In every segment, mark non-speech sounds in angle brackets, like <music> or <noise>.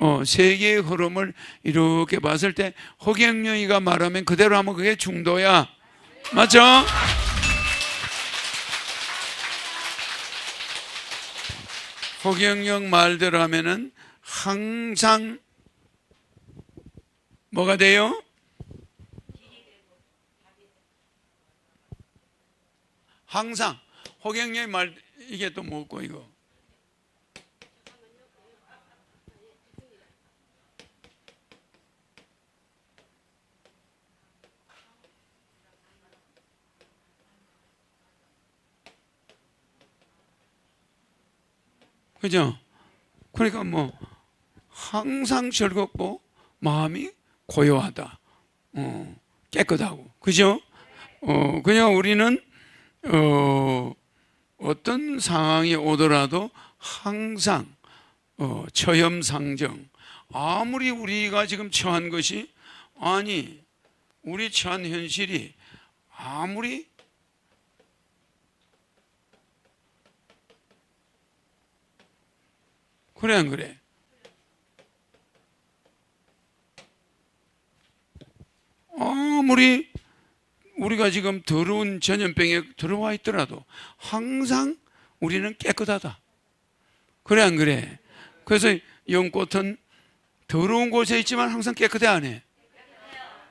어, 세계의 흐름을 이렇게 봤을 때 허경영이가 말하면 그대로 하면 그게 중도야. 맞죠? 허경영 말대로 하면은 항상 뭐가 돼요? 항상 허경영의 말 이게 또 뭐고 이거 그죠? 그러니까 뭐 항상 즐겁고 마음이 고요하다. 어, 깨끗하고. 그죠? 어, 그냥 우리는 어, 어떤 상황이 오더라도 항상 어, 처염상정. 아무리 우리가 지금 처한 것이 아니 우리 처한 현실이 아무리 그래 안 그래? 아무리 우리가 지금 더러운 전염병에 들어와 있더라도 항상 우리는 깨끗하다. 그래 안 그래? 그래서 연꽃은 더러운 곳에 있지만 항상 깨끗해 안 해.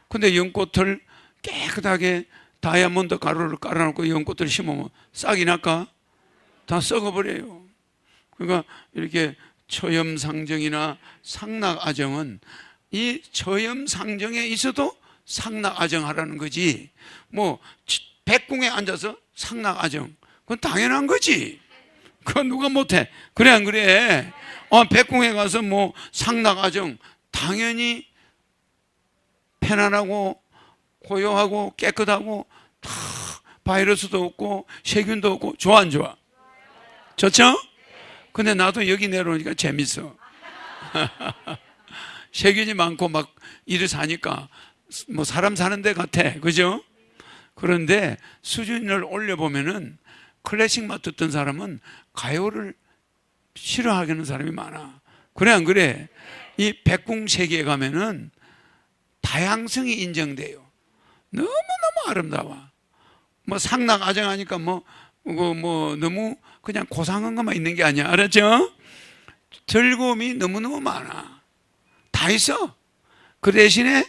근데 연꽃을 깨끗하게 다이아몬드 가루를 깔아놓고 연꽃을 심으면 싹이 날까? 다 썩어버려요. 그러니까 이렇게 처염상정이나 상락아정은 이 처염상정에 있어도 상락아정하라는 거지. 뭐 백궁에 앉아서 상락아정 그건 당연한 거지. 그건 누가 못해? 그래 안 그래? 어, 백궁에 가서 뭐 상락아정 당연히 편안하고 고요하고 깨끗하고 다 바이러스도 없고 세균도 없고 좋아 안 좋아? 좋죠? 근데 나도 여기 내려오니까 재밌어. <laughs> 세균이 많고 막 일을 사니까 뭐 사람 사는 데 같아. 그죠? 그런데 수준을 올려보면은 클래식만 듣던 사람은 가요를 싫어하는 사람이 많아. 그래, 안 그래? 이 백궁 세계에 가면은 다양성이 인정돼요. 너무너무 아름다워. 뭐 상락 아정하니까 뭐, 뭐, 뭐, 너무 그냥 고상한 것만 있는 게 아니야. 알았죠? 즐거움이 너무너무 많아. 다 있어. 그 대신에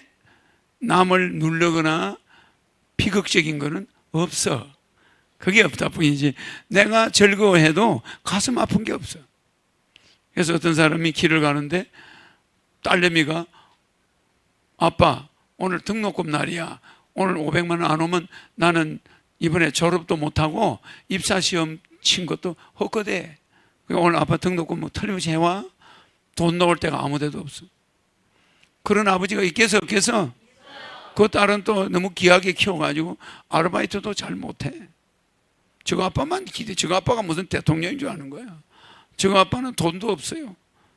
남을 누르거나 비극적인 거는 없어. 그게 없다 뿐이지. 내가 즐거워해도 가슴 아픈 게 없어. 그래서 어떤 사람이 길을 가는데 딸내미가 아빠 오늘 등록금 날이야. 오늘 500만 원 안 오면 나는 이번에 졸업도 못하고 입사 시험 친 것도 헛거대. 그러니까 오늘 아빠 등록금 뭐 틀림없이 해와. 돈 넣을 데가 아무 데도 없어. 그런 아버지가 있겠어 없겠어? 그 딸은 또 너무 귀하게 키워가지고 아르바이트도 잘 못해. 저거 아빠만 기대. 저거 아빠가 무슨 대통령인 줄 아는 거야. 저거 아빠는 돈도 없어요.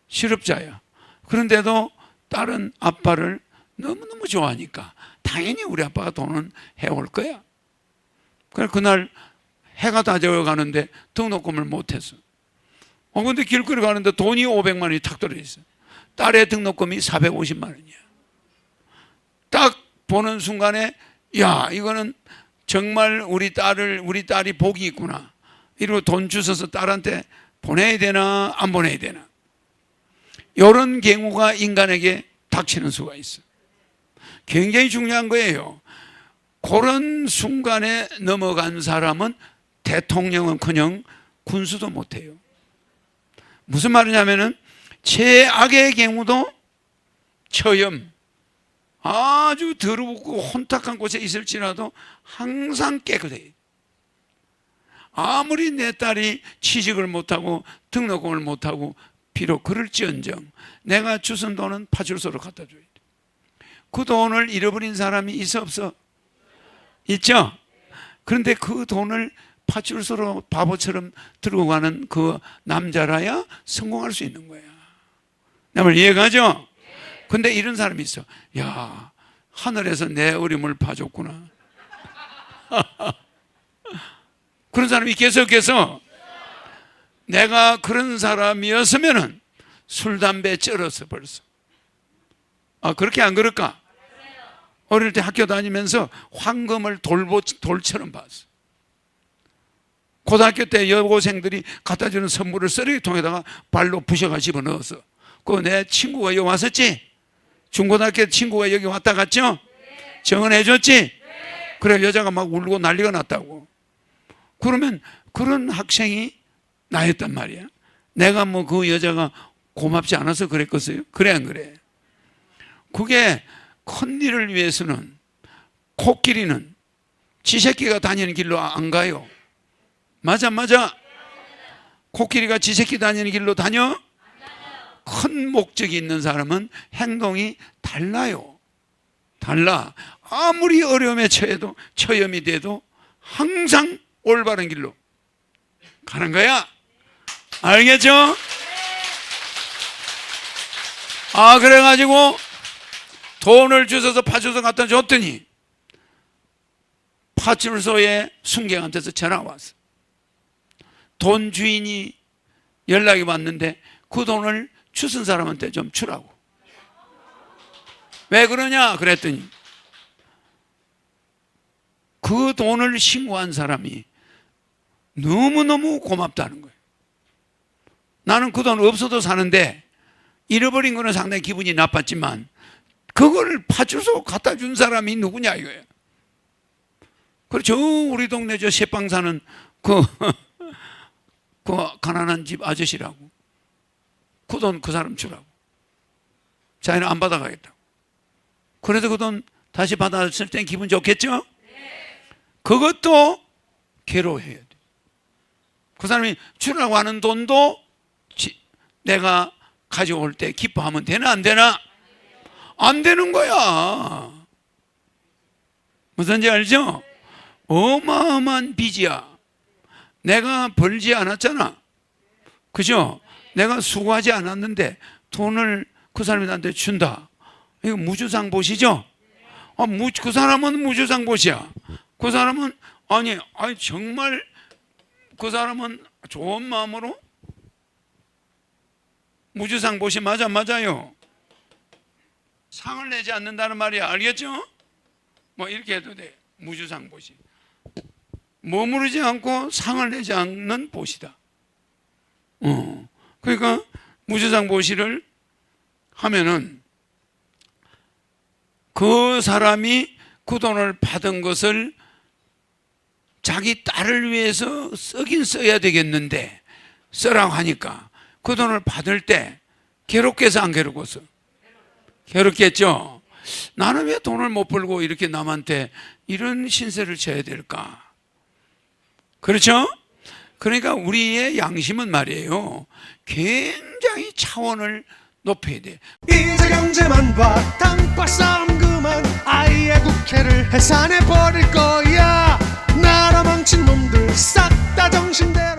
실업자야. 그런데도 딸은 아빠를 너무너무 좋아하니까 당연히 우리 아빠가 돈은 해올 거야. 그래 그날 해가 다 져가는데 등록금을 못했어. 어 근데 길거리 가는데 돈이 500만 원이 탁 들어있어. 딸의 등록금이 450만 원이야. 딱 보는 순간에 야 이거는 정말 우리 딸을 우리 딸이 복이 있구나. 이러고 돈 주셔서 딸한테 보내야 되나 안 보내야 되나. 이런 경우가 인간에게 닥치는 수가 있어. 굉장히 중요한 거예요. 그런 순간에 넘어간 사람은 대통령은커녕 군수도 못해요. 무슨 말이냐면은 최악의 경우도 처염 아주 더럽고 혼탁한 곳에 있을지라도 항상 깨끗해요. 아무리 내 딸이 취직을 못하고 등록금을 못하고 비록 그럴지언정 내가 주선 돈은 파출소로 갖다 줘야 돼. 그 돈을 잃어버린 사람이 있어 없어? 있죠? 그런데 그 돈을 파출소로 바보처럼 들고 가는 그 남자라야 성공할 수 있는 거야. 남을 이해가죠? 근데 이런 사람이 있어. 야, 하늘에서 내 어림을 봐줬구나. <laughs> 그런 사람이 없겠어? 내가 그런 사람이었으면은 술 담배 쩔었어 벌써. 아 그렇게 안 그럴까? 어릴 때 학교 다니면서 황금을 돌보 돌처럼 봤어. 고등학교 때 여고생들이 갖다 주는 선물을 쓰레기통에다가 발로 부셔가 집어 넣었어. 그 내 친구가 여기 왔었지? 중고등학교 친구가 여기 왔다 갔죠? 정언해 줬지? 그래 여자가 막 울고 난리가 났다고. 그러면 그런 학생이 나였단 말이야. 내가 뭐 그 여자가 고맙지 않아서 그랬겠어요? 그래 안 그래? 그게 큰 일을 위해서는 코끼리는 지새끼가 다니는 길로 안 가요. 맞아 맞아. 코끼리가 지새끼 다니는 길로 다녀? 큰 목적이 있는 사람은 행동이 달라요. 달라. 아무리 어려움에 처해도 처염이 돼도 항상 올바른 길로 가는 거야. 알겠죠? 아 그래가지고 돈을 주셔서 파주소 갖다 줬더니 파출소에 순경한테서 전화가 왔어. 돈 주인이 연락이 왔는데 그 돈을 주신 사람한테 좀 주라고. 왜 그러냐 그랬더니 그 돈을 신고한 사람이 너무너무 고맙다는 거예요. 나는 그 돈 없어도 사는데 잃어버린 거는 상당히 기분이 나빴지만 그거를 파주소 갖다 준 사람이 누구냐 이거예요. 그렇죠. 우리 동네 저 새빵 사는 그, <laughs> 그 가난한 집 아저씨라고. 그 돈 그 사람 주라고. 자기는 안 받아가겠다고. 그래도 그 돈 다시 받았을 땐 기분 좋겠죠? 그것도 괴로워해야 돼. 그 사람이 주라고 하는 돈도 지- 내가 가져올 때 기뻐하면 되나 안 되나? 안 되는 거야. 무슨지 알죠? 어마어마한 빚이야. 내가 벌지 않았잖아. 그죠? 내가 수고하지 않았는데 돈을 그 사람이 나한테 준다. 이거 무주상보시죠? 아, 무, 그 사람은 무주상보시야. 그 사람은 아니, 아니 정말 그 사람은 좋은 마음으로 무주상보시 맞아 맞아요. 상을 내지 않는다는 말이야. 알겠죠? 뭐 이렇게 해도 돼. 무주상 보시. 머무르지 않고 상을 내지 않는 보시다. 어. 그러니까 무주상 보시를 하면은 그 사람이 그 돈을 받은 것을 자기 딸을 위해서 쓰긴 써야 되겠는데 쓰라고 하니까 그 돈을 받을 때 괴롭겠어 안 괴롭겠어? 괴롭겠죠? 나는 왜 돈을 못 벌고 이렇게 남한테 이런 신세를 져야 될까? 그렇죠? 그러니까 우리의 양심은 말이에요. 굉장히 차원을 높여야 돼. 이제 경제만 봐, 땅바 싸움 그만. 아예 국회를 해산해 버릴 거야. 나라 망친 놈들 싹 다 정신대로.